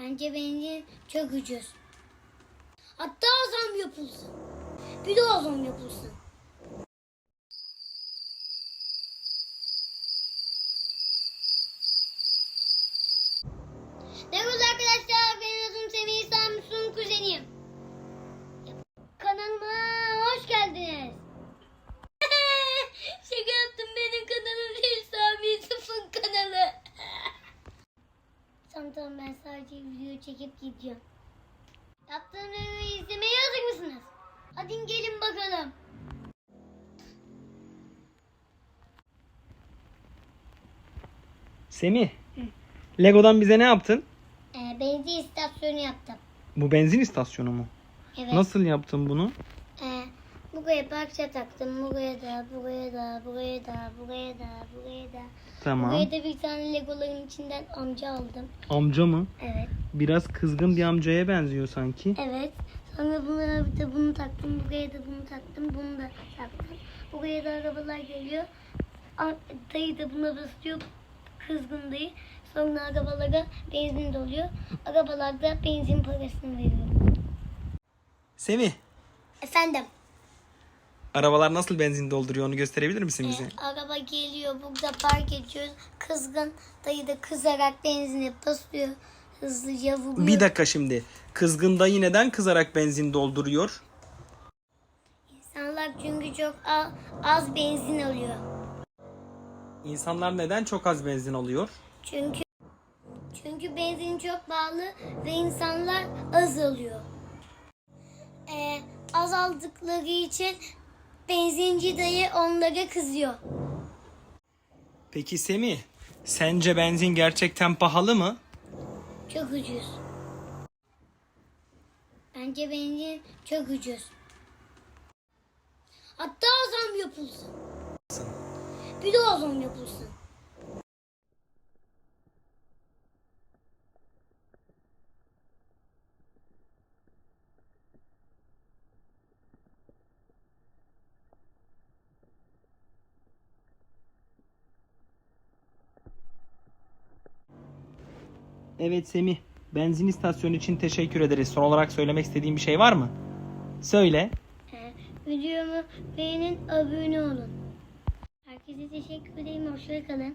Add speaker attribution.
Speaker 1: Bence benzin çok ucuz. Hatta zam yapılsın. Bir daha zam yapılsın. Tamam tamam ben sadece video çekip gidiyorum. Yaptığım videoyu izlemeye hazır mısınız? Hadi gelin bakalım.
Speaker 2: Semih, Lego'dan bize ne yaptın?
Speaker 1: Ee, benzin istasyonu yaptım.
Speaker 2: Bu benzin istasyonu mu?
Speaker 1: Evet.
Speaker 2: Nasıl yaptın bunu?
Speaker 1: Buraya parça taktım. Buraya da, buraya da, buraya da, buraya da, buraya da.
Speaker 2: Tamam.
Speaker 1: Buraya da bir tane legoların içinden amca aldım.
Speaker 2: Amca mı?
Speaker 1: Evet.
Speaker 2: Biraz kızgın bir amcaya benziyor sanki.
Speaker 1: Evet. Sonra buraya bir de bunu taktım. Buraya da bunu taktım. Bunu da taktım. Buraya da arabalar geliyor. Dayı da buna basıyor. Kızgın dayı. Sonra arabalara benzin doluyor. Arabalar da benzin parasını veriyor.
Speaker 2: Semih,
Speaker 1: Efendim.
Speaker 2: Arabalar nasıl benzin dolduruyor onu gösterebilir misin bize?
Speaker 1: e, araba geliyor. Burada park ediyoruz. Kızgın dayı da kızarak benzini basıyor. Hızlıca vuruyor.
Speaker 2: Bir dakika şimdi. Kızgın dayı neden kızarak benzin dolduruyor?
Speaker 1: İnsanlar çünkü çok az benzin alıyor.
Speaker 2: İnsanlar neden çok az benzin alıyor?
Speaker 1: Çünkü çünkü benzin çok pahalı ve insanlar az alıyor. Ee, az aldıkları için benzinci dayı onlara kızıyor.
Speaker 2: Peki Semih, sence benzin gerçekten pahalı mı?
Speaker 1: Çok ucuz. Bence benzin çok ucuz. Hatta zam yapılsın. Bir daha zam yapılsın.
Speaker 2: Evet Semih, benzin istasyonu için teşekkür ederiz. Son olarak söylemek istediğin bir şey var mı? Söyle.
Speaker 1: Videomu beğenin, abone olun. Herkese teşekkür ederim. Hoşçakalın.